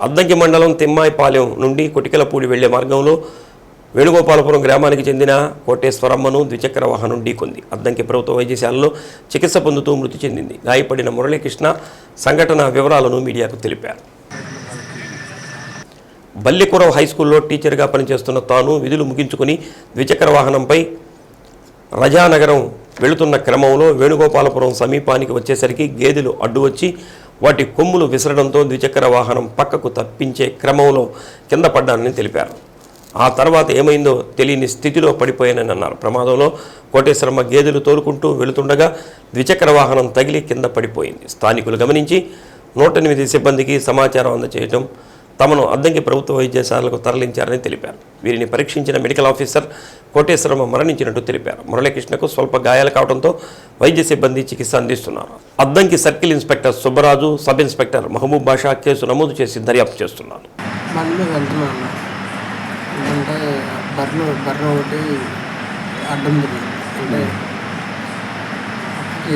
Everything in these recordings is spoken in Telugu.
అద్దంకి మండలం తిమ్మాయిపాలెం నుండి కొటికలపూడి వెళ్ళే మార్గంలో వేణుగోపాలపురం గ్రామానికి చెందిన కోటేశ్వరమ్మను ద్విచక్ర వాహనం ఢీకొంది. అద్దంకి ప్రభుత్వ వైద్యశాలలో చికిత్స పొందుతూ మృతి చెందింది. గాయపడిన మురళీకృష్ణ సంఘటన వివరాలను మీడియాకు తెలిపారు. బల్లికురం హై స్కూల్లో టీచర్గా పనిచేస్తున్న తాను విధులు ముగించుకుని ద్విచక్ర వాహనంపై రజానగరం వెళుతున్న క్రమంలో వేణుగోపాలపురం సమీపానికి వచ్చేసరికి గేదెలు అడ్డు వచ్చి వాటి కొమ్ములు విసరడంతో ద్విచక్ర వాహనం పక్కకు తప్పించే క్రమంలో కింద పడ్డానని తెలిపారు. ఆ తర్వాత ఏమైందో తెలియని స్థితిలో పడిపోయానని అన్నారు. ప్రమాదంలో కోటేశ్వరమ్మ గేదెలు తోలుకుంటూ వెళుతుండగా ద్విచక్ర వాహనం తగిలి కింద పడిపోయింది. స్థానికులు గమనించి నూట ఎనిమిది సిబ్బందికి సమాచారం అందజేయడం తమను అద్దంకి ప్రభుత్వ వైద్యశాలకు తరలించారని తెలిపారు. వీరిని పరీక్షించిన మెడికల్ ఆఫీసర్ కోటేశ్వరమ్మ మరణించినట్టు తెలిపారు. మురళీకృష్ణకు స్వల్ప గాయాలు కావడంతో వైద్య సిబ్బంది చికిత్స అందిస్తున్నారు. Addanki circle inspector Subbaraju sub inspector Mahaboob Basha case నమోదు చేసి దర్యాప్తు చేస్తున్నారు. ఒకటి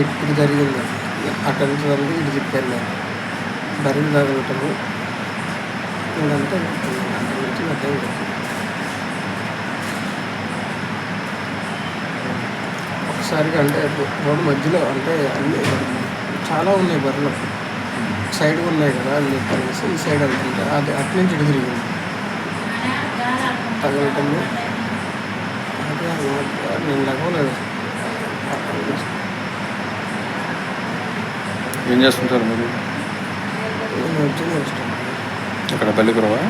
ఇప్పుడు జరిగింది అటెండ్ నుంచి ఇటు చెప్పాను నేను తగలటము ఇదంతా అంత నుంచి అడ్డం జరిగింది. ఒకసారిగా అంటే రోడ్డు మధ్యలో అంటే అన్ని చాలా ఉన్నాయి బర్రెలు. సైడ్ ఉన్నాయి కదా అని చెప్పేసి ఈ సైడ్ వెళ్తుంటే అది అటు నుంచి ఇటు తిరిగింది. తగలటము. అదే నేను లగవలేదు. ఏం చేస్తుంటారు మీరు? ఇక్కడ బల్లికురవా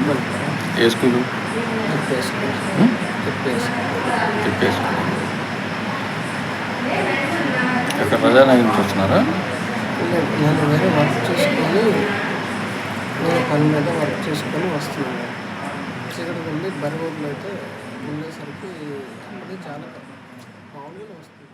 ఏ స్కూలు? చెప్పేసి ఇక్కడ ప్రజానగర్ నుంచి వస్తున్నారా? నేను వేరే వర్క్ చేసుకొని పని మీద వర్క్ చేసుకొని వస్తున్నాను. వెళ్ళి అయితే ఉండేసరికి చాలా మామూలుగా వస్తుంది